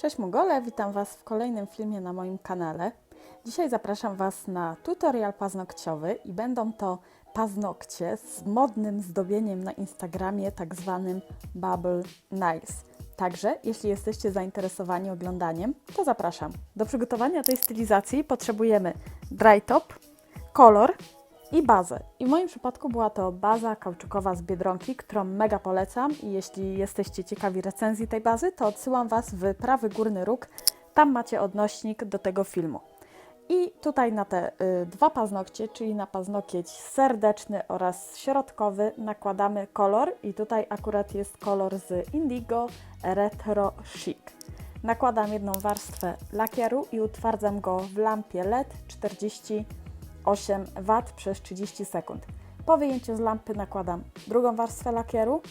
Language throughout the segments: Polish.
Cześć Mugole, witam Was w kolejnym filmie na moim kanale. Dzisiaj zapraszam Was na tutorial paznokciowy i będą to paznokcie z modnym zdobieniem na Instagramie, tak zwanym Bubble Nails. Także, jeśli jesteście zainteresowani oglądaniem, to zapraszam. Do przygotowania tej stylizacji potrzebujemy dry top, kolor i bazę. I w moim przypadku była to baza kauczukowa z Biedronki, którą mega polecam i jeśli jesteście ciekawi recenzji tej bazy, to odsyłam Was w prawy górny róg. Tam macie odnośnik do tego filmu. I tutaj na te y, dwa paznokcie, czyli na paznokieć serdeczny oraz środkowy nakładamy kolor i tutaj akurat jest kolor z Indigo Retro Chic. Nakładam jedną warstwę lakieru i utwardzam go w lampie LED 48 W przez 30 sekund. Po wyjęciu z lampy nakładam drugą warstwę lakieru.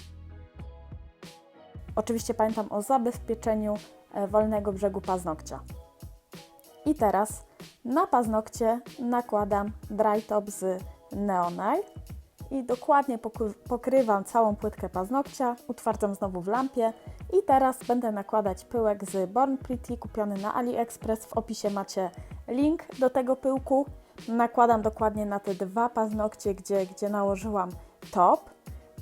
Oczywiście pamiętam o zabezpieczeniu e, wolnego brzegu paznokcia. I teraz na paznokcie nakładam dry top z Neonile i dokładnie pokrywam całą płytkę paznokcia, utwardzam znowu w lampie i teraz będę nakładać pyłek z Born Pretty kupiony na AliExpress. W opisie macie link do tego pyłku. Nakładam dokładnie na te dwa paznokcie, gdzie, gdzie nałożyłam top.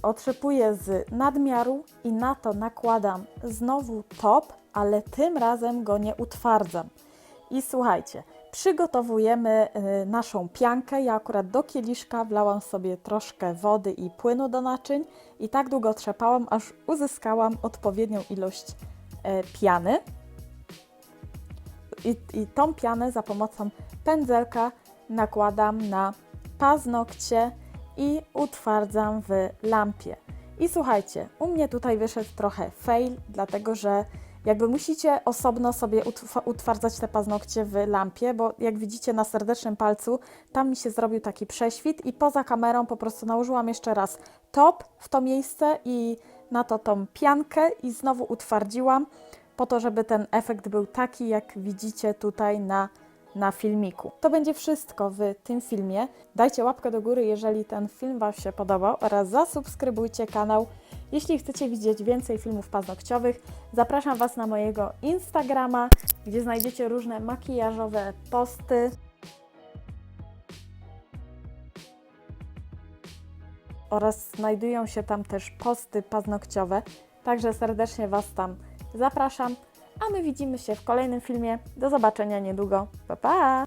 Otrzepuję z nadmiaru i na to nakładam znowu top, ale tym razem go nie utwardzam. I słuchajcie, przygotowujemy y, naszą piankę. Ja akurat do kieliszka wlałam sobie troszkę wody i płynu do naczyń i tak długo trzepałam, aż uzyskałam odpowiednią ilość e, piany. I, I tą pianę za pomocą pędzelka nakładam na paznokcie i utwardzam w lampie. I słuchajcie, u mnie tutaj wyszedł trochę fail, dlatego że jakby musicie osobno sobie utw- utwardzać te paznokcie w lampie, bo jak widzicie na serdecznym palcu, tam mi się zrobił taki prześwit i poza kamerą po prostu nałożyłam jeszcze raz top w to miejsce i na to tą piankę i znowu utwardziłam po to, żeby ten efekt był taki, jak widzicie tutaj na, na filmiku. To będzie wszystko w tym filmie. Dajcie łapkę do góry, jeżeli ten film Wam się podobał oraz zasubskrybujcie kanał. Jeśli chcecie widzieć więcej filmów paznokciowych, zapraszam Was na mojego Instagrama, gdzie znajdziecie różne makijażowe posty. Oraz znajdują się tam też posty paznokciowe, także serdecznie Was tam zapraszam. A my widzimy się w kolejnym filmie. Do zobaczenia niedługo. Pa pa!